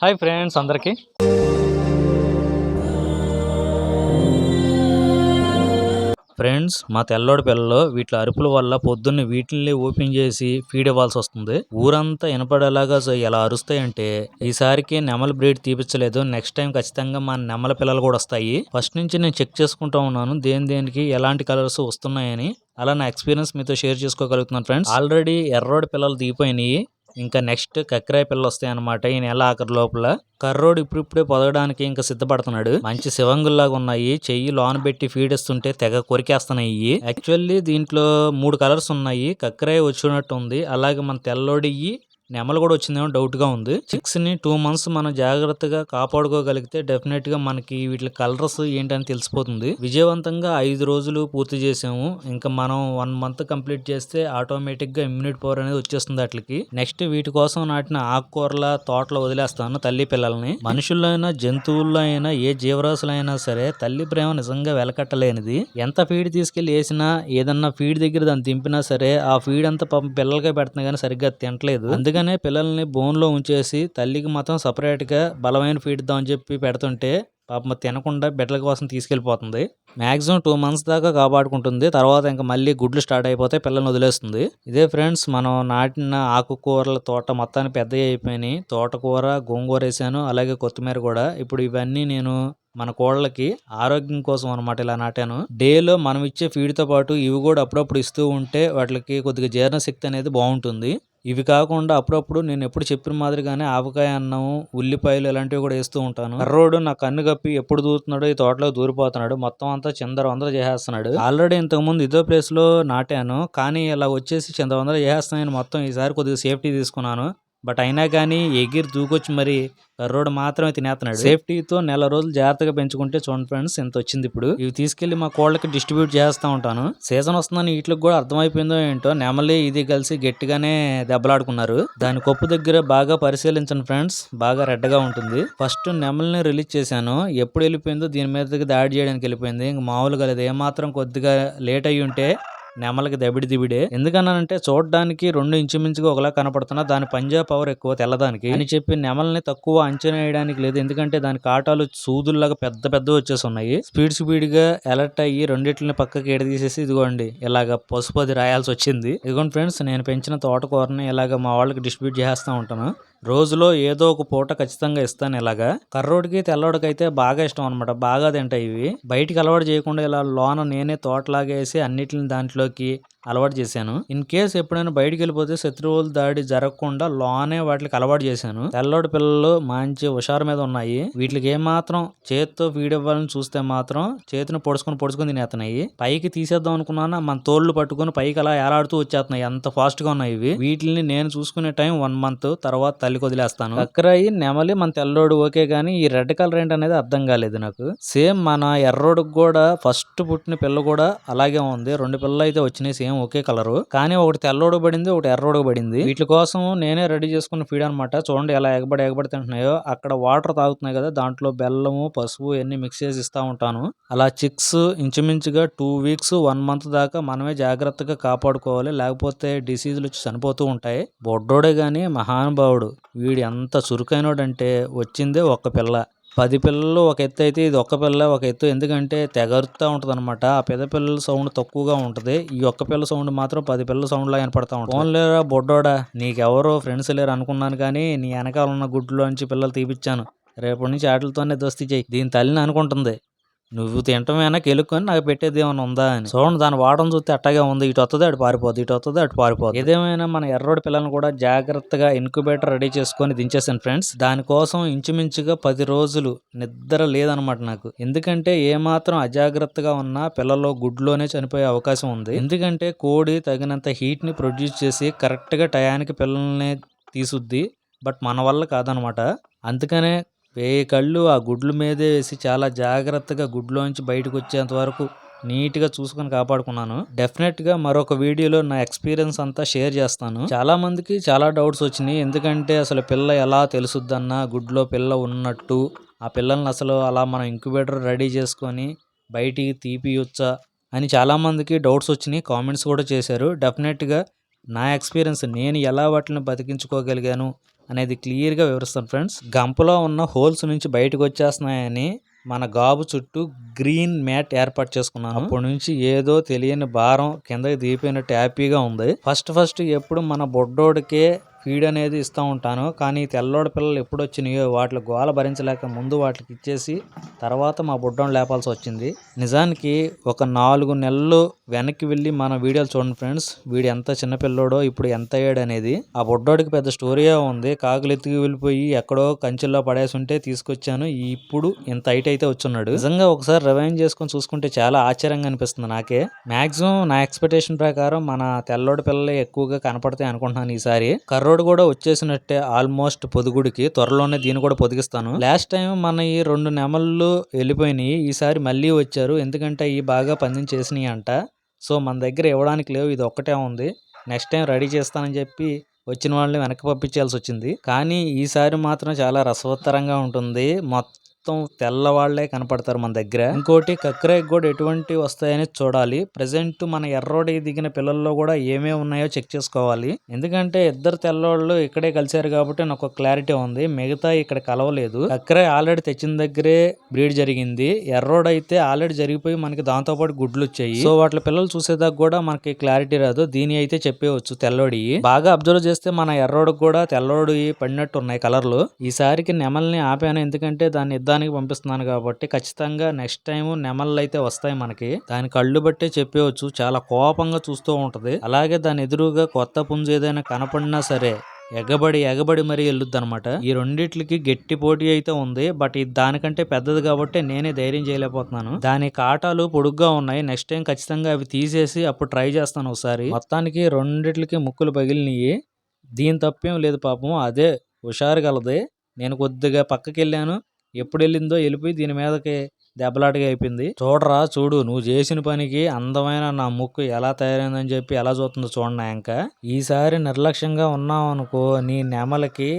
Hi friends అందరికీ. Friends మా తెల్లోడి పిల్లలు వీటి అరుపుల వల్ల పొద్దున్న వీటిని ఓపెన్ చేసి ఫీడ్ ఇవ్వాల్సి వస్తుంది. ఊరంతా వినపడేలాగా ఎలా అరుస్తాయంటే ఈసారికి నెమల బ్రీడ్ తీపించలేదు నెక్స్ట్ టైం ఖచ్చితంగా మా నెమల పిల్లలు కూడా వస్తాయి. ఫస్ట్ నుంచి నేను చెక్ చేసుకుంటా ఉన్నాను దేని దేనికి ఎలాంటి కలర్స్ వస్తున్నాయని. అలా నా ఎక్స్పీరియన్స్ మీతో షేర్ చేసుకోగలుగుతున్నాను ఫ్రెండ్స్. ఆల్రెడీ ఎర్రోడి పిల్లలు దిగిపోయినాయి. ఇంకా నెక్స్ట్ కక్రాయ పిల్లలు వస్తాయి అనమాట ఈ నెల ఆఖరి లోపల. కర్రోడు ఇప్పుడిప్పుడే పొదగడానికి ఇంకా సిద్ధపడుతున్నాడు. మంచి శివంగుల్లాగా ఉన్నాయి చెయ్యి లోన పెట్టి ఫీడ్ ఇస్తుంటే తెగ కొరికేస్తున్నాయి. యాక్చువల్లీ దీంట్లో మూడు కలర్స్ ఉన్నాయి. కక్రాయ వచ్చినట్టు ఉంది అలాగే మన తెల్లోడియి నెమలు కూడా వచ్చిందేమో డౌట్గా ఉంది. చిక్స్ని టూ మంత్స్ మనం జాగ్రత్తగా కాపాడుకోగలిగితే డెఫినెట్గా మనకి వీటి కలర్స్ ఏంటని తెలిసిపోతుంది. విజయవంతంగా ఐదు రోజులు పూర్తి చేసాము. ఇంకా మనం వన్ మంత్ కంప్లీట్ చేస్తే ఆటోమేటిక్గా ఇమ్యూనిటీ పవర్ అనేది వచ్చేస్తుంది వాటికి నెక్స్ట్ వీటి కోసం నాటిన ఆకుకూరల తోటలో వదిలేస్తాను తల్లి పిల్లల్ని. మనుషుల్లో అయినా జంతువుల్లో అయినా ఏ జీవరాశులైనా సరే తల్లి ప్రేమ నిజంగా వెలకట్టలేనిది. ఎంత ఫీడ్ తీసుకెళ్ళి వేసినా ఏదన్నా ఫీడ్ దగ్గర దాన్ని దింపినా సరే ఆ ఫీడ్ అంతా పాపం పిల్లలకే పెడుతున్నా కానీ సరిగ్గా తింటలేదు. అందుకనే పిల్లల్ని బోన్లో ఉంచేసి తల్లికి మాత్రం సపరేట్గా బలమైన ఫీడ్ అని చెప్పి పెడుతుంటే పాపం తినకుండా బిడ్డల కోసం తీసుకెళ్ళిపోతుంది. మ్యాక్సిమం టూ మంత్స్ దాకా కాపాడుకుంటుంది. తర్వాత ఇంకా మళ్ళీ గుడ్లు స్టార్ట్ అయిపోతే పిల్లల్ని వదిలేస్తుంది. ఇదే ఫ్రెండ్స్ మనం నాటిన ఆకుకూరల తోట మొత్తాన్ని పెద్ద అయిపోయినాయి. తోటకూర గోంగూర వేసాను. అలాగే కొత్తిమీర కూడా. ఇప్పుడు ఇవన్నీ నేను మన కోళ్ళకి ఆరోగ్యం కోసం అనమాట ఇలా నాటాను. డేలో మనం ఇచ్చే ఫీడ్తో పాటు ఇవి కూడా అప్పుడప్పుడు ఇస్తూ ఉంటే వాటికి కొద్దిగా జీర్ణశక్తి అనేది బాగుంటుంది. ఇవి కాకుండా అప్పుడప్పుడు నేను ఎప్పుడు చెప్పిన మాదిరిగానే ఆవకాయ అన్నం ఉల్లిపాయలు ఇలాంటివి కూడా వేస్తూ ఉంటాను. కర్రోడు నా కన్ను కప్పి ఎప్పుడు దూరుతున్నాడో ఈ తోటలో దూరిపోతున్నాడు. మొత్తం అంతా చిందరవందర చేసేస్తున్నాడు. ఆల్రెడీ ఇంతకుముందు ఇదో ప్లేస్లో నాటాను. కానీ ఇలా వచ్చేసి చందరవందర చేసేస్తున్నాయని మొత్తం ఈసారి కొద్దిగా సేఫ్టీ తీసుకున్నాను. బట్ అయినా కానీ ఎగిరి దూకొచ్చి మరి కర్రోడు మాత్రమే తినేస్తున్నాడు సేఫ్టీతో నెల రోజులు జాగ్రత్తగా పెంచుకుంటే చూడండి ఫ్రెండ్స్ ఎంత వచ్చింది ఇప్పుడు. ఇవి తీసుకెళ్ళి మా కోళ్ళకి డిస్ట్రిబ్యూట్ చేస్తూ ఉంటాను. సీజన్ వస్తుందని వీటికి కూడా అర్థమైపోయిందో ఏంటో నెమలి ఇది కలిసి గట్టిగానే దెబ్బలాడుకున్నారు. దాని కొప్పు దగ్గర బాగా పరిశీలించండి ఫ్రెండ్స్ బాగా రెడ్గా ఉంటుంది. ఫస్ట్ నెమలిని రిలీజ్ చేశాను. ఎప్పుడు వెళ్ళిపోయిందో దీని మీదకి దాడి చేయడానికి వెళ్ళిపోయింది. ఇంక మామూలుగా లేదు. ఏమాత్రం కొద్దిగా లేట్ అయ్యి ఉంటే నెమలకి దబిడి దిబిడే. ఎందుకన్నానంటే చూడడానికి రెండు ఇంచుమించుగా ఒకలా కనపడుతున్నా దాని పంజా పవర్ ఎక్కువ తెల్లదానికి. అని చెప్పి నెమల్ని తక్కువ అంచనా వేయడానికి లేదు. ఎందుకంటే దాని కాటాలు సూదుల్లాగా పెద్ద పెద్ద వచ్చేసి ఉన్నాయి స్పీడ్ స్పీడ్గా అలర్ట్ అయ్యి రెండింటిని పక్కకి ఎడదీసేసి ఇదిగోండి ఇలాగ పసుపు అది రాయాల్సి వచ్చింది. ఇదిగోండి ఫ్రెండ్స్ నేను పెంచిన తోటకూరని ఇలాగ మా వాళ్ళకి డిస్ట్రిబ్యూట్ చేస్తూ ఉంటాను. రోజులో ఏదో ఒక పూట ఖచ్చితంగా ఇస్తాను ఇలాగా. కర్రోడికి తెల్లోడికి అయితే బాగా ఇష్టం అనమాట బాగా తింటాయి ఇవి. బయటికి అలవాటు చేయకుండా ఇలా లోన నేనే తోటలాగేసి అన్నిటిని దాంట్లోకి అలవాటు చేశాను. ఇన్ కేస్ ఎప్పుడైనా బయటికి వెళ్ళిపోతే శత్రువుల దాడి జరగకుండా లోనే వాటికి అలవాటు చేశాను. తెల్లోడి పిల్లలు మంచి హుషారు మీద ఉన్నాయి. వీటికి ఏమాత్రం చేతితో ఫీడ్ ఇవ్వాలని చూస్తే మాత్రం చేతిని పొడుచుకొని పొడుచుకొని తినేస్తున్నాయి. పైకి తీసేద్దాం అనుకున్నాను మన తోళ్ళు పట్టుకొని పైకి అలా ఏలాడుతూ వచ్చేస్తున్నాయి. ఎంత ఫాస్ట్గా ఉన్నాయి ఇవి. వీటిని నేను చూసుకునే టైం వన్ మంత్ తర్వాత తల్లికి వదిలేస్తాను అక్కరాయి నెమలి మన తెల్లోడు ఓకే కానీ ఈ రెడ్ కలర్ ఏంటనేది అర్థం కాలేదు నాకు. సేమ్ మన ఎర్రోడికి కూడా ఫస్ట్ పుట్టిన పిల్ల కూడా అలాగే ఉంది. రెండు పిల్లలు అయితే వచ్చినాయి సేమ్ ఒకే కలరు. కానీ ఒకటి తెల్లోడు పడింది ఒకటి ఎర్రోడు పడింది. వీటి కోసం నేనే రెడీ చేసుకున్న ఫీడ్ అనమాట చూడండి ఎలా ఎగబడి ఎగబడి తింటున్నాయో. అక్కడ వాటర్ తాగుతున్నాయి కదా దాంట్లో బెల్లము పసుపు ఇవన్నీ మిక్స్ చేసి ఇస్తా ఉంటాను. అలా చిక్స్ ఇంచుమించుగా టూ వీక్స్ వన్ మంత్ దాకా మనమే జాగ్రత్తగా కాపాడుకోవాలి. లేకపోతే డిసీజులు వచ్చి చనిపోతూ ఉంటాయి. బొడ్డోడే కానీ మహానుభావుడు. వీడు ఎంత చురుకైనోడంటే వచ్చిందే ఒక్క పిల్ల. పది పిల్లలు ఒక ఎత్తు అయితే ఇది ఒక్క పిల్ల ఒక ఎత్తు. ఎందుకంటే తెగరుతూ ఉంటుంది అనమాట ఆ పెద్ద పిల్లల సౌండ్ తక్కువగా ఉంటుంది. ఈ ఒక్క పిల్ల సౌండ్ మాత్రం పది పిల్లల సౌండ్ లా వినపడతా ఉంటుంది. ఫోన్ లేరా బొడ్డోడా? నీకెవరో ఫ్రెండ్స్ లేరు అనుకున్నాను కానీ నీ వెనకాల ఉన్న గుడ్లోంచి పిల్లలు తీపిచ్చాను. రేపటి నుంచి ఆటలతోనే దోస్తీ చెయ్యి దీని తల్లిని అనుకుంటుంది. నువ్వు తింటమేనా కెలుక్కొని నాకు పెట్టేది ఏమైనా ఉందా అని. చూడండి దాని వాడడం చూస్తే అట్టగా ఉంది. ఇటు వస్తుంది అటు పారిపోద్ది. ఇటు వస్తుంది అటు పారిపోద్ది. ఏదేమైనా మన ఎర్రోడి పిల్లల్ని కూడా జాగ్రత్తగా ఇన్క్యుబేటర్ రెడీ చేసుకొని దించేసాను ఫ్రెండ్స్ దానికోసం ఇంచుమించుగా పది రోజులు నిద్ర లేదనమాట నాకు. ఎందుకంటే ఏమాత్రం అజాగ్రత్తగా ఉన్నా పిల్లలు గుడ్లోనే చనిపోయే అవకాశం ఉంది. ఎందుకంటే కోడి తగినంత హీట్ని ప్రొడ్యూస్ చేసి కరెక్ట్గా టయానికి పిల్లల్ని తీసుద్ది. బట్ మన వల్ల కాదనమాట. అందుకనే వేయి కళ్ళు ఆ గుడ్ల మీదే వేసి చాలా జాగ్రత్తగా గుడ్లోంచి బయటకు వచ్చేంత వరకు నీట్గా చూసుకొని కాపాడుకున్నాను. డెఫినెట్గా మరొక వీడియోలో నా ఎక్స్పీరియన్స్ అంతా షేర్ చేస్తాను. చాలా మందికి చాలా డౌట్స్ వచ్చినాయి. ఎందుకంటే అసలు పిల్ల ఎలా తెలుసుద్దన్నా గుడ్లో పిల్ల ఉన్నట్టు ఆ పిల్లల్ని అసలు అలా మనం ఇంక్యుబేటర్ రెడీ చేసుకొని బయటికి తీపియొచ్చా అని చాలామందికి డౌట్స్ వచ్చినాయి. కామెంట్స్ కూడా చేశారు. డెఫినెట్గా నా ఎక్స్పీరియన్స్ నేను ఎలా వాటిని బతికించుకోగలిగాను అనేది క్లియర్గా వివరిస్తాను ఫ్రెండ్స్. గంపలో ఉన్న హోల్స్ నుంచి బయటకు వచ్చేస్తున్నాయని మన గాబు చుట్టూ గ్రీన్ మ్యాట్ ఏర్పాటు చేసుకున్నాను. అప్పటి నుంచి ఏదో తెలియని భారం కిందకి దిగిపోయినట్టు హ్యాపీగా ఉంది. ఫస్ట్ ఫస్ట్ ఎప్పుడు మన బొడ్డోడికే ఫీడ్ అనేది ఇస్తూ ఉంటాను. కానీ తెల్లోడ పిల్లలు ఎప్పుడు వచ్చినాయో వాటి గోల భరించలేక ముందు వాటికి ఇచ్చేసి తర్వాత మా బుడ్డం లేపాల్సి వచ్చింది. నిజానికి ఒక నాలుగు నెలలు వెనక్కి వెళ్ళి మన వీడియోలు చూడండి ఫ్రెండ్స్. వీడు ఎంత చిన్న పిల్లోడో ఇప్పుడు ఎంత అయ్యాడు అనేది ఆ బుడ్డోడికి పెద్ద స్టోరీయే ఉంది. కాకులు ఎత్తుకు వెళ్ళిపోయి ఎక్కడో కంచెల్లో పడేసి ఉంటే తీసుకొచ్చాను. ఇప్పుడు ఇంత హైట్ అయితే వచ్చున్నాడు. నిజంగా ఒకసారి రివైండ్ చేసుకొని చూసుకుంటే చాలా ఆశ్చర్యంగా అనిపిస్తుంది నాకే. మాక్సిమం నా ఎక్స్పెక్టేషన్ ప్రకారం మన తెల్లోడి పిల్లలే ఎక్కువగా కనపడతాయి అనుకుంటున్నాను ఈసారి. కర్రో కూడా వచ్చేసినట్టే ఆల్మోస్ట్ పొదుగుడికి. త్వరలోనే దీన్ని కూడా పొదిగిస్తాను. లాస్ట్ టైం మన ఈ రెండు నెమళ్ళు వెళ్ళిపోయినాయి. ఈసారి మళ్ళీ వచ్చారు. ఎందుకంటే ఈ బాగా పందించేసినాయి అంట. సో మన దగ్గర ఇవ్వడానికి లేవు. ఇది ఒక్కటే ఉంది. నెక్స్ట్ టైం రెడీ చేస్తానని చెప్పి వచ్చిన వాళ్ళని వెనక్కి పంపించాల్సి వచ్చింది. కానీ ఈసారి మాత్రం చాలా రసవత్తరంగా ఉంటుంది. మొత్తం మొత్తం తెల్లవాళ్ళే కనపడతారు మన దగ్గర. ఇంకోటి కక్రాయికి కూడా ఎటువంటి వస్తాయని చూడాలి. ప్రజెంట్ మన ఎర్రోడి దిగిన పిల్లల్లో కూడా ఏమేమి ఉన్నాయో చెక్ చేసుకోవాలి. ఎందుకంటే ఇద్దరు తెల్లవాళ్ళు ఇక్కడే కలిశారు కాబట్టి నాకు ఒక క్లారిటీ ఉంది. మిగతా ఇక్కడ కలవలేదు. కక్రాయి ఆల్రెడీ తెచ్చిన దగ్గరే బ్రీడ్ జరిగింది. ఎర్రోడ్ అయితే ఆల్రెడీ జరిగిపోయి మనకి దాంతో పాటు గుడ్లు వచ్చాయి. సో వాటి పిల్లలు చూసేదాకా కూడా మనకి క్లారిటీ రాదు. దీని అయితే చెప్పేవచ్చు తెల్లోడి. బాగా అబ్జర్వ్ చేస్తే మన ఎర్రోడ్ కూడా తెల్లోడి పడినట్టు ఉన్నాయి కలర్లు. ఈసారికి నెమల్ని ఆపాను. ఎందుకంటే దాన్ని యుద్ధానికి పంపిస్తున్నాను కాబట్టి ఖచ్చితంగా నెక్స్ట్ టైం నెమళ్ళు అయితే వస్తాయి మనకి. దాని కళ్ళు బట్టే చెప్పేవచ్చు. చాలా కోపంగా చూస్తూ ఉంటది. అలాగే దాని ఎదురుగా కొత్త పుంజు ఏదైనా కనపడినా సరే ఎగబడి ఎగబడి మరీ వెళ్ళొద్దు అనమాట ఈ రెండిట్లకి గట్టి పోటీ అయితే ఉంది. బట్ ఇది దానికంటే పెద్దది కాబట్టి నేనే ధైర్యం చేయలేకపోతున్నాను. దాని కాటాలు పొడుగ్గా ఉన్నాయి. నెక్స్ట్ టైం ఖచ్చితంగా అవి తీసేసి అప్పుడు ట్రై చేస్తాను ఒకసారి. మొత్తానికి రెండిట్లకి ముక్కులు పగిలినాయి. దీని తప్పేం లేదు పాపం. అదే హుషారు కలదే నేను కొద్దిగా పక్కకి వెళ్ళాను ఎప్పుడు వెళ్ళిందో వెళ్ళిపోయి దీని మీదకి దెబ్బలాటగా అయిపోయింది. చూడరా చూడు నువ్వు చేసిన పనికి అందమైన నా ముక్కు ఎలా తయారైందని చెప్పి ఎలా చూస్తుందో చూడండి ఇంకా ఈసారి నిర్లక్ష్యంగా ఉన్నావు అనుకో నీ నెమలకి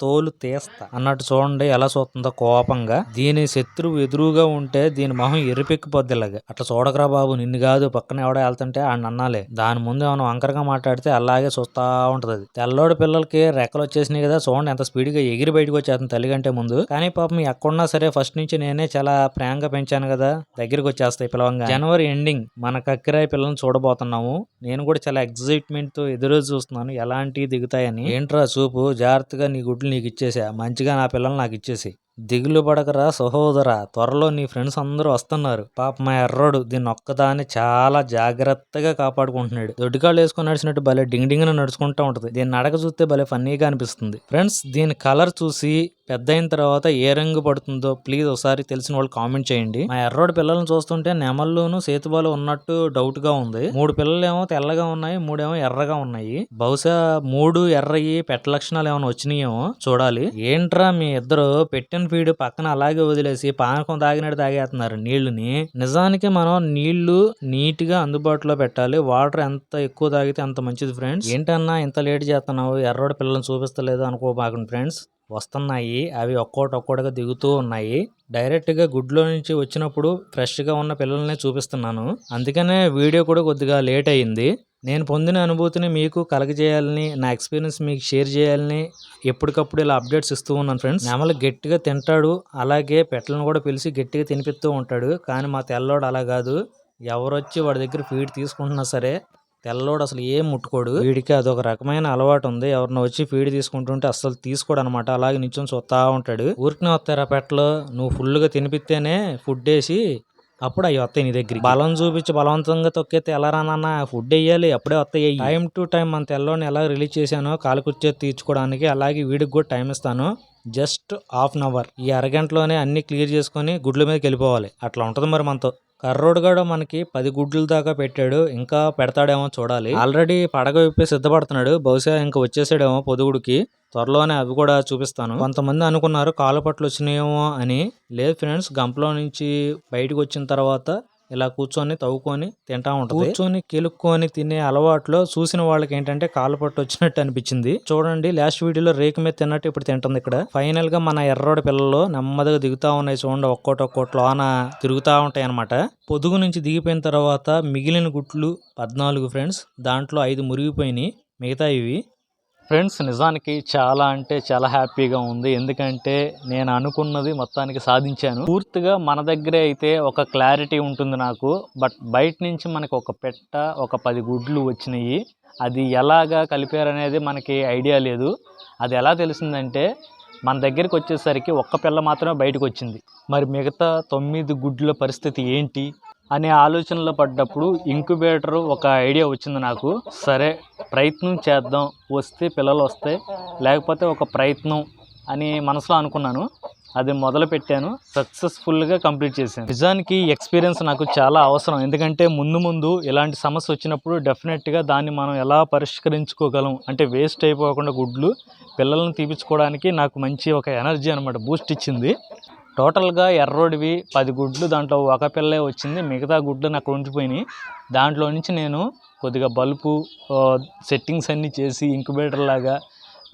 తోలు తీస్తా. అన్నట్టు చూడండి ఎలా చూస్తుందో కోపంగా. దీని శత్రువు ఎదురుగా ఉంటే దీని మొహం ఎరుపెక్కిపోద్ది ఇలాగా. అట్లా చూడకరా బాబు నిన్ను కాదు పక్కన ఎవడో వెళ్తుంటే ఆ అన్నాలే. దాని ముందు ఏమైనా వంకరగా మాట్లాడితే అలాగే చూస్తా ఉంటది అది తెల్లోడి పిల్లలకి రెక్కలు వచ్చేసినాయి కదా చూడండి ఎంత స్పీడ్గా ఎగిరి బయటకు వచ్చేస్తుంది తల్లి కంటే ముందు. కానీ పాపం ఎక్కడున్నా సరే ఫస్ట్ నుంచి నేనే చాలా ప్రేమగా పెంచాను కదా దగ్గరికి వచ్చేస్తాయి పిలవంగా జనవరి ఎండింగ్ మన కక్కిరాయి పిల్లల్ని చూడబోతున్నాము. నేను కూడా చాలా ఎక్సైట్మెంట్తో ఎదురు చూస్తున్నాను ఎలాంటివి దిగుతాయని. ఏంట్రా చూపు జాగ్రత్తగా నీ గుడ్లు నీకు ఇచ్చేసా. మంచిగా నా పిల్లలు నాకు ఇచ్చేసి దిగులు పడకరా సహోదరా. త్వరలో నీ ఫ్రెండ్స్ అందరూ వస్తున్నారు. పాప మా ఎర్రోడు దీన్ని ఒక్కదాన్ని చాలా జాగ్రత్తగా కాపాడుకుంటున్నాడు. దొడ్డికాళ్ళు వేసుకొని నడిచినట్టు భలే డింగ్ డింగ్ నడుచుకుంటూ ఉంటుంది. దీన్ని నడక చూస్తే భలే ఫన్నీగా అనిపిస్తుంది. ఫ్రెండ్స్ దీని కలర్ చూసి పెద్ద అయిన తర్వాత ఏ రంగు పడుతుందో ప్లీజ్ ఒకసారి తెలిసిన వాళ్ళు కామెంట్ చేయండి. మా ఎర్రోడు పిల్లల్ని చూస్తుంటే నెమల్లోను సేతుబాలు ఉన్నట్టు డౌట్గా ఉంది. మూడు పిల్లలేమో తెల్లగా ఉన్నాయి మూడేమో ఎర్రగా ఉన్నాయి. బహుశా మూడు ఎర్రయి పెట్ట లక్షణాలు ఏమైనా వచ్చినాయేమో చూడాలి. ఏంట్రా మీ ఇద్దరు పెట్టిన ఫీడ్ పక్కన అలాగే వదిలేసి పానకం తాగినట్టు తాగేస్తున్నారు. నీళ్ళుని నిజానికి మనం నీళ్ళు నీట్గా అందుబాటులో పెట్టాలి. వాటర్ ఎంత ఎక్కువ తాగితే అంత మంచిది ఫ్రెండ్స్. ఏంటన్నా ఇంత లేట్ చేస్తున్నావు? ఎర్రోడు పిల్లల్ని చూపిస్తలేదు అనుకోబాకండి ఫ్రెండ్స్. వస్తున్నాయి. అవి ఒక్కోటి ఒక్కోటిగా దిగుతూ ఉన్నాయి. డైరెక్ట్గా గుడ్లో నుంచి వచ్చినప్పుడు ఫ్రెష్గా ఉన్న పిల్లల్ని చూపిస్తున్నాను. అందుకనే వీడియో కూడా కొద్దిగా లేట్ అయింది. నేను పొందిన అనుభూతిని మీకు కలగజేయాలని నా ఎక్స్పీరియన్స్ మీకు షేర్ చేయాలని ఎప్పటికప్పుడు ఇలా అప్డేట్స్ ఇస్తూ ఉన్నాను ఫ్రెండ్స్. నెమలు గట్టిగా తింటాడు అలాగే పెట్టలను కూడా పిలిచి గట్టిగా తినిపిస్తూ ఉంటాడు. కానీ మా తెల్లోడు అలా కాదు. ఎవరొచ్చి వాడి దగ్గర ఫీడ్ తీసుకుంటున్నా సరే తెల్లోడు అసలు ఏం ముట్టుకోడు. వీడికి అదొక రకమైన అలవాటు ఉంది. ఎవరిని వచ్చి ఫీడ్ తీసుకుంటుంటే అసలు తీసుకోడు అనమాట అలాగే నిల్చొని చూస్తా ఉంటాడు. ఊరికి వస్తారా పెట్టలు? నువ్వు ఫుల్గా తినిపిస్తేనే ఫుడ్ వేసి అప్పుడు అవి వస్తాయి నీ దగ్గర బలం చూపించి బలవంతంగా తొక్కేస్తే ఎలా రానన్నా ఫుడ్ వేయాలి అప్పుడే వస్తాయి టైం టు టైం మన తెల్లోని ఎలా రిలీజ్ చేశానో కాలు కుర్చే తీర్చుకోవడానికి అలాగే వీడికి కూడా టైం ఇస్తాను. జస్ట్ హాఫ్ అన్ అవర్ ఈ అరగంటలోనే అన్ని క్లియర్ చేసుకొని గుడ్ల మీదకి వెళ్ళిపోవాలి. అట్లా ఉంటుంది మరి మనతో. కర్రోడు కూడా మనకి పది గుడ్లు దాకా పెట్టాడు ఇంకా పెడతాడేమో చూడాలి. ఆల్రెడీ పడగ విప్పి సిద్ధపడుతున్నాడు బహుశా ఇంకా వచ్చేసాడేమో పొదుగుడికి. త్వరలోనే అవి కూడా చూపిస్తాను. కొంతమంది అనుకున్నారు కాలు పట్లు వచ్చినాయేమో అని. లేదు ఫ్రెండ్స్ గంపలో నుంచి బయటకు వచ్చిన తర్వాత ఇలా కూర్చొని తవ్వుకొని తింటా ఉంటుంది. కూర్చొని కిలుక్కొని తినే అలవాట్లో చూసిన వాళ్ళకి ఏంటంటే కాలు పట్టు వచ్చినట్టు అనిపించింది. చూడండి లాస్ట్ వీడియోలో రేకు మీద తిన్నట్టు ఇప్పుడు తింటుంది ఇక్కడ. ఫైనల్గా మన ఎర్రోడి పిల్లలు నెమ్మదిగా దిగుతా ఉన్నాయి చూడండి ఒక్కోటి ఒక్కోటి లోన తిరుగుతా ఉంటాయి అనమాట పొదుగు నుంచి దిగిపోయిన తర్వాత మిగిలిన గుట్లు పద్నాలుగు ఫ్రెండ్స్ దాంట్లో ఐదు మురిగిపోయినాయి మిగతా ఇవి. ఫ్రెండ్స్ నిజానికి చాలా అంటే చాలా హ్యాపీగా ఉంది. ఎందుకంటే నేను అనుకున్నది మొత్తానికి సాధించాను. పూర్తిగా మన దగ్గరే అయితే ఒక క్లారిటీ ఉంటుంది నాకు. బట్ బయట నుంచి మనకు ఒక పెట్ట ఒక పది గుడ్లు వచ్చినాయి. అది ఎలాగా కలిపారనేది మనకి ఐడియా లేదు. అది ఎలా తెలిసిందంటే మన దగ్గరికి వచ్చేసరికి ఒక్క పిల్ల మాత్రమే బయటకు వచ్చింది. మరి మిగతా తొమ్మిది గుడ్ల పరిస్థితి ఏంటి? అనే ఆలోచనలో పడ్డప్పుడు ఇంక్యుబేటర్ ఒక ఐడియా వచ్చింది నాకు. సరే ప్రయత్నం చేద్దాం. వస్తే పిల్లలు వస్తాయి లేకపోతే ఒక ప్రయత్నం అని మనసులో అనుకున్నాను. అది మొదలు పెట్టాను సక్సెస్ఫుల్గా కంప్లీట్ చేశాను. నిజానికి ఎక్స్పీరియన్స్ నాకు చాలా అవసరం. ఎందుకంటే ముందు ముందు ఇలాంటి సమస్య వచ్చినప్పుడు డెఫినెట్గా దాన్ని మనం ఎలా పరిష్కరించుకోగలం? అంటే వేస్ట్ అయిపోకుండా గుడ్లు పిల్లలను తీపించుకోవడానికి నాకు మంచి ఒక ఎనర్జీ అనమాట బూస్ట్ ఇచ్చింది. టోటల్గా ఎర్రోడివి పది గుడ్లు దాంట్లో ఒక పిల్లే వచ్చింది. మిగతా గుడ్లు నాకు ఉండిపోయినాయి. దాంట్లో నుంచి నేను కొద్దిగా బల్బు సెట్టింగ్స్ అన్నీ చేసి ఇంక్యుబేటర్ లాగా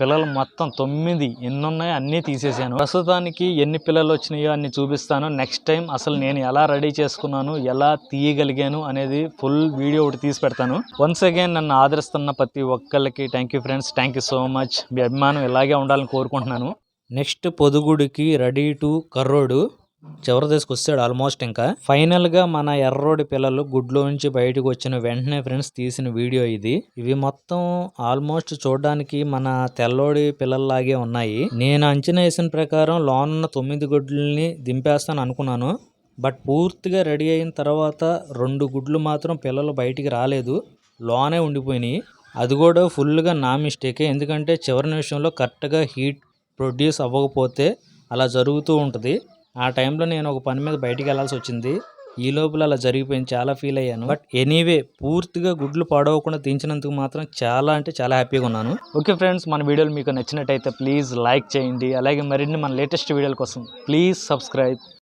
పిల్లలు మొత్తం తొమ్మిది ఎన్ని ఉన్నాయో అన్నీ తీసేసాను. ప్రస్తుతానికి ఎన్ని పిల్లలు వచ్చినాయో అన్ని చూపిస్తాను. నెక్స్ట్ టైం అసలు నేను ఎలా రెడీ చేసుకున్నాను ఎలా తీయగలిగాను అనేది ఫుల్ వీడియో ఒకటి తీసి పెడతాను. వన్స్ అగైన్ నన్ను ఆదరిస్తున్న ప్రతి ఒక్కళ్ళకి thank you friends. Thank you so much. మీ అభిమానం ఇలాగే ఉండాలని కోరుకుంటున్నాను. నెక్స్ట్ పొదుగుడికి రెడీ టు కర్రోడు చివరి దశకు వస్తాడు ఆల్మోస్ట్ ఇంకా. ఫైనల్గా మన ఎర్రోడి పిల్లలు గుడ్లో నుంచి బయటకు వచ్చిన వెంటనే ఫ్రెండ్స్ తీసిన వీడియో ఇది. ఇవి మొత్తం ఆల్మోస్ట్ చూడడానికి మన తెల్లోడి పిల్లల్లాగే ఉన్నాయి. నేను అంచనా వేసిన ప్రకారం లోనున్న తొమ్మిది గుడ్లని దింపేస్తాను అనుకున్నాను. బట్ పూర్తిగా రెడీ అయిన తర్వాత రెండు గుడ్లు మాత్రం పిల్లలు బయటికి రాలేదు. లోనే ఉండిపోయినాయి. అది కూడా ఫుల్గా నా మిస్టేకే ఎందుకంటే చివరి నిమిషంలో కరెక్ట్గా హీట్ ప్రొడ్యూస్ అవ్వకపోతే అలా జరుగుతూ ఉంటుంది. ఆ టైంలో నేను ఒక పని మీద బయటికి వెళ్ళాల్సి వచ్చింది. ఈ లోపల అలా జరిగిపోయింది చాలా ఫీల్ అయ్యాను. బట్ ఎనీవే పూర్తిగా గుడ్లు పాడవకుండా దించినందుకు మాత్రం చాలా అంటే చాలా హ్యాపీగా ఉన్నాను. ఓకే ఫ్రెండ్స్ మన వీడియోలు మీకు నచ్చినట్టయితే ప్లీజ్ లైక్ చేయండి. అలాగే మరిన్ని మన లేటెస్ట్ వీడియోల కోసం ప్లీజ్ సబ్స్క్రైబ్.